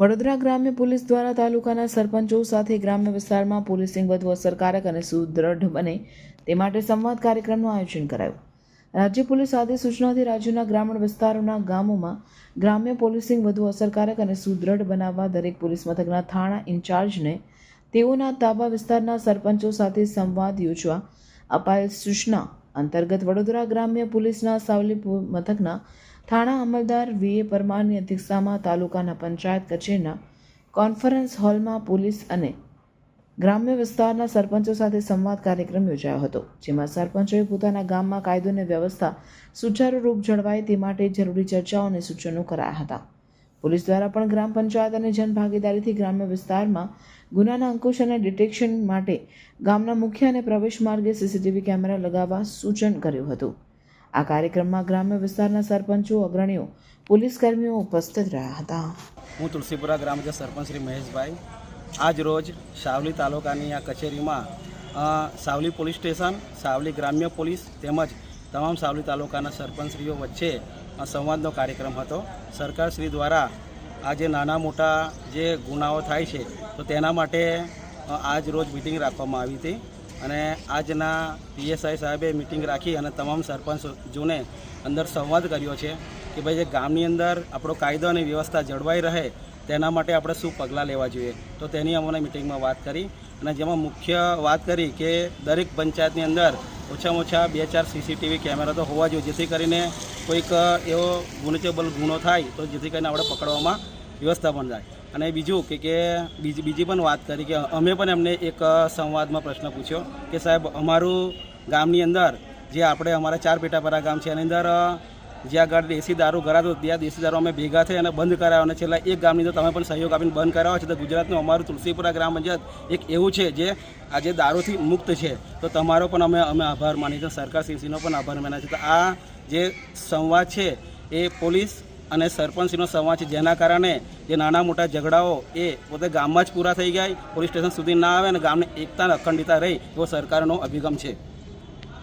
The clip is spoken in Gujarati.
વડોદરા ગ્રામ્ય પોલીસ દ્વારા તાલુકાના સરપંચો સાથે ગ્રામ્ય વિસ્તારમાં પોલીસિંગ વધુ અસરકારક અને સુદૃઢ બને તે માટે સંવાદ કાર્યક્રમનું આયોજન કરાયું. રાજ્ય પોલીસ આદેશ સૂચનાથી રાજ્યના ગ્રામીણ વિસ્તારોના ગામોમાં ગ્રામ્ય પોલીસિંગ વધુ અસરકારક અને સુદૃઢ બનાવવા દરેક પોલીસ મથકના થાણા ઇન્ચાર્જને તેઓના તાબા વિસ્તારના સરપંચો સાથે સંવાદ યોજવા અપાયેલ સૂચના અંતર્ગત વડોદરા ગ્રામ્ય પોલીસના સાવલી મથકના થાણા અમલદાર વીએ પરમારની અધ્યક્ષતામાં તાલુકાના પંચાયત કચેરીના કોન્ફરન્સ હોલમાં પોલીસ અને ગ્રામ્ય વિસ્તારના સરપંચો સાથે સંવાદ કાર્યક્રમ યોજાયો હતો, જેમાં સરપંચોએ પોતાના ગામમાં કાયદો અને વ્યવસ્થા સુચારુરૂપ જળવાય તે માટે જરૂરી ચર્ચાઓ અને સૂચનો કરાયા હતા. પોલીસ દ્વારા પણ ગ્રામ પંચાયત અને જનભાગીદારીથી ગ્રામ્ય વિસ્તારમાં ગુનાના અંકુશ અને ડિટેક્શન માટે ગામના મુખ્ય અને પ્રવેશ માર્ગે સીસીટીવી કેમેરા લગાવવા સૂચન કર્યું હતું. આ કાર્યક્રમમાં ગ્રામ્ય વિસ્તારના સરપંચો, અગ્રણીઓ, પોલીસ કર્મીઓ ઉપસ્થિત રહ્યા હતા. હું તુલસીપુરા ગ્રામ સરપંચ શ્રી મહેશભાઈ. આજ રોજ સાવલી તાલુકાની આ કચેરીમાં સાવલી પોલીસ સ્ટેશન, સાવલી ગ્રામ્ય પોલીસ તેમજ તમામ સાવલી તાલુકાના સરપંચશ્રીઓ વચ્ચે સંવાદનો કાર્યક્રમ હતો. સરકારશ્રી દ્વારા આ જે નાના મોટા જે ગુનાઓ થાય છે, તો તેના માટે આજ રોજ મિટિંગ રાખવામાં આવી હતી અને આજના પીએસઆઈ સાહેબે મિટિંગ રાખી અને તમામ સરપંચોને અંદર સંવાદ કર્યો છે કે ભાઈ જે ગામની અંદર આપણો કાયદો અને વ્યવસ્થા જળવાઈ રહે, તેના માટે આપણે શું પગલાં લેવા જોઈએ? તો તેની અમને મિટિંગમાં વાત કરી અને જેમાં મુખ્ય વાત કરી કે દરેક પંચાયતની અંદર ઓછામાં ઓછા બે ચાર સીસીટીવી કેમેરા તો હોવા જોઈએ, જેથી કરીને કોઈક એવો ગુનેચેબલ ગુનો થાય તો જેથી કરીને આપણે પકડવામાં વ્યવસ્થા પણ થાય. અને બીજું કે કે બીજી બીજી પણ વાત કરી કે અમે પણ એમને એક સંવાદમાં પ્રશ્ન પૂછ્યો કે સાહેબ, અમારું ગામની અંદર જે આપણે, અમારા ચાર પેટાપરા ગામ છે, એની અંદર જ્યાં આગળ દેશી દારૂ ગરાતો ત્યાં દેશી દારૂ અમે ભેગા થઈ અને બંધ કરાવ્યો અને છેલ્લા એક ગામની અંદર તમે પણ સહયોગ આપીને બંધ કરાવો છે. તો ગુજરાતનું અમારું તુલસીપુરા ગ્રામ પંચાયત એક એવું છે જે આજે દારૂથી મુક્ત છે. તો તમારો પણ અમે અમે આભાર માની છે સરકાર શ્રીનો પણ આભાર માનીએ છે તો આ જે સંવાદ છે એ પોલીસ અને સરપંચનો સંવાદ છે. જેના કારણે જે નાના મોટા ઝઘડાઓ એ પોતે ગામમાં જ પૂરા થઈ ગયા. પોલીસ સ્ટેશન સુધી ના આવે અને ગામને એકતા અખંડિતા રહી એવો સરકારનો અભિગમ છે.